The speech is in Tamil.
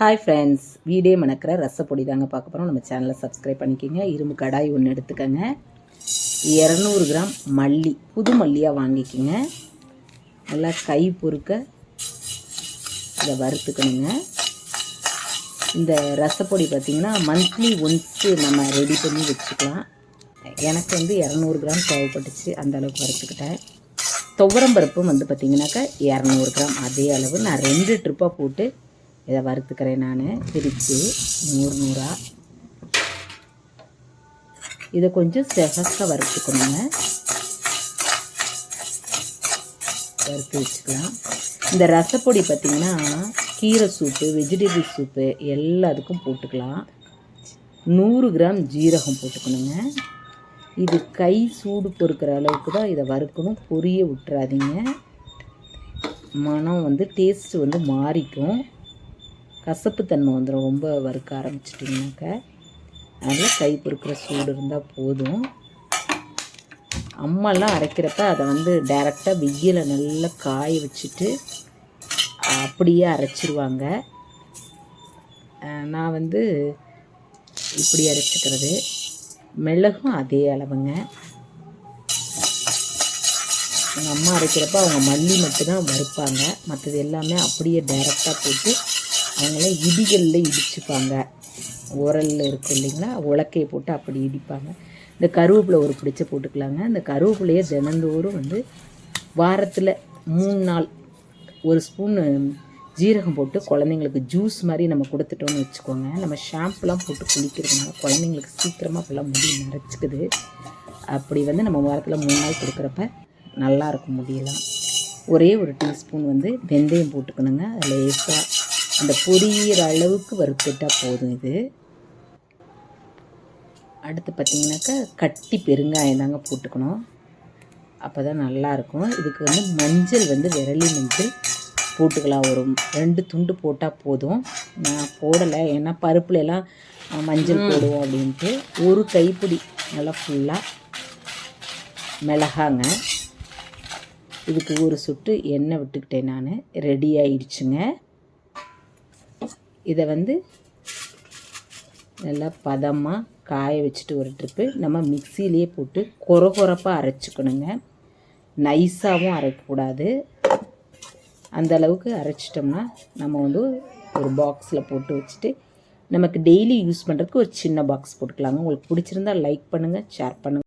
ஹாய் ஃப்ரெண்ட்ஸ் வீடே மணக்கிற ரசப்பொடி தாங்க பார்க்க போகிறோம் நம்ம சேனலை சப்ஸ்கிரைப் பண்ணிக்கோங்க. இரும்பு கடாய் ஒன்று எடுத்துக்கோங்க. இரநூறு கிராம் மல்லி புது மல்லியாக வாங்கிக்கோங்க. நல்லா கை பொறுக்க இதை வறுத்துக்கணுங்க. இந்த ரசப்பொடி பார்த்திங்கன்னா மந்த்லி ஒன்ஸு நம்ம ரெடி பண்ணி வச்சுக்கலாம். எனக்கு வந்து இரநூறு கிராம் தேவைப்பட்டுச்சு. அந்தளவுக்கு வறுத்துக்கிட்டேன். துவரம்பருப்பும் வந்து பார்த்திங்கனாக்கா இரநூறு கிராம். அதே அளவு நான் ரெண்டு ட்ரிப்பாக போட்டு இதை வறுத்துக்கிறேன் நான். பிரித்து நூறு நூறாக இதை கொஞ்சம் செகக்க வறுத்துக்கணுங்க. வறுத்து வச்சுக்கலாம். இந்த ரசப்பொடி பார்த்திங்கன்னா கீரை சூப்பு வெஜிடபிள் சூப்பு எல்லாத்துக்கும் போட்டுக்கலாம். நூறு கிராம் ஜீரகம் போட்டுக்கணுங்க. இது கை சூடு பொறுக்கிற அளவுக்கு தான் இதை வறுக்கணும். பொரிய விட்டுறாதீங்க. மனம் வந்து டேஸ்ட்டு வந்து மாறிக்கும். கசப்புத்தன்மை வந்துடும் ரொம்ப வறுக்க ஆரம்பிச்சிட்டிங்கனாக்க அதனால் கை பொறுக்கிற சூடு இருந்தால் போதும். அம்மாலாம் அரைக்கிறப்ப அதை வந்து டைரெக்டாக வெயில நல்லா காய வச்சுட்டு அப்படியே அரைச்சிருவாங்க. நான் வந்து இப்படி அரைச்சிக்கிறது. மிளகும் அதே அளவுங்க. எங்கள் அம்மா அரைக்கிறப்ப அவங்க மல்லி மட்டும்தான் வறுப்பாங்க. மற்றது எல்லாமே அப்படியே டைரெக்டாக போட்டு அவங்களாம் இடிகளில் இடிச்சுப்பாங்க. உரலில் இருக்கும் இல்லைங்களா? உலக்கையை போட்டு அப்படி இடிப்பாங்க. இந்த கருவேப்பிலை ஒரு பிடிச்ச போட்டுக்கலாங்க. இந்த கருவேப்பிலையை தினந்தோறும் வந்து வாரத்தில் மூணு நாள் ஒரு ஸ்பூன் ஜீரகம் போட்டு குழந்தைங்களுக்கு ஜூஸ் மாதிரி நம்ம கொடுத்துட்டோம்னு வச்சுக்கோங்க. நம்ம ஷாம்புலாம் போட்டு குளிக்கிறதுனால குழந்தைங்களுக்கு சீக்கிரமாக இப்போல்லாம் முடி நரைச்சிக்குது. அப்படி வந்து நம்ம வாரத்தில் மூணு நாள் கொடுக்குறப்ப நல்லாயிருக்கும் முடியலாம் ஒரே ஒரு டீஸ்பூன் வந்து வெந்தயம் போட்டுக்கணுங்க. லேசாக அந்த பொரியிற அளவுக்கு வறுத்துட்டால் போதும் இது. அடுத்து பார்த்திங்கனாக்கா கட்டி பெருங்காயம் தாங்க போட்டுக்கணும். அப்போ தான் நல்லாயிருக்கும். இதுக்கு வந்து மஞ்சள் வந்து விரலி மஞ்சள் போட்டுக்கலாம். ஒரு ரெண்டு துண்டு போட்டால் போதும். நான் போடலை. ஏன்னா பருப்புலலாம் மஞ்சள் போடுவோம் அப்படின்ட்டு. ஒரு கைப்பிடி நல்லா ஃபுல்லாக மிளகாங்க. இதுக்கு ஒரு சுட்டு எண்ணெய் விட்டுக்கிட்டேன் நான். ரெடி ஆயிடுச்சுங்க. இதை வந்து நல்லா பதமாக காய வச்சுட்டு ஒரு ட்ரிப்பு. நம்ம மிக்சிலேயே போட்டு கொர கொரப்பாக அரைச்சிக்கணுங்க. நைஸாகவும் அரைக்கக்கூடாது. அந்த அளவுக்கு அரைச்சிட்டோம்னா நம்ம வந்து ஒரு பாக்ஸில் போட்டு வச்சுட்டு நமக்கு டெய்லி யூஸ் பண்ணுறதுக்கு ஒரு சின்ன பாக்ஸ் போட்டுக்கலாங்க. உங்களுக்கு பிடிச்சிருந்தா லைக் பண்ணுங்கள் ஷேர் பண்ணுங்கள்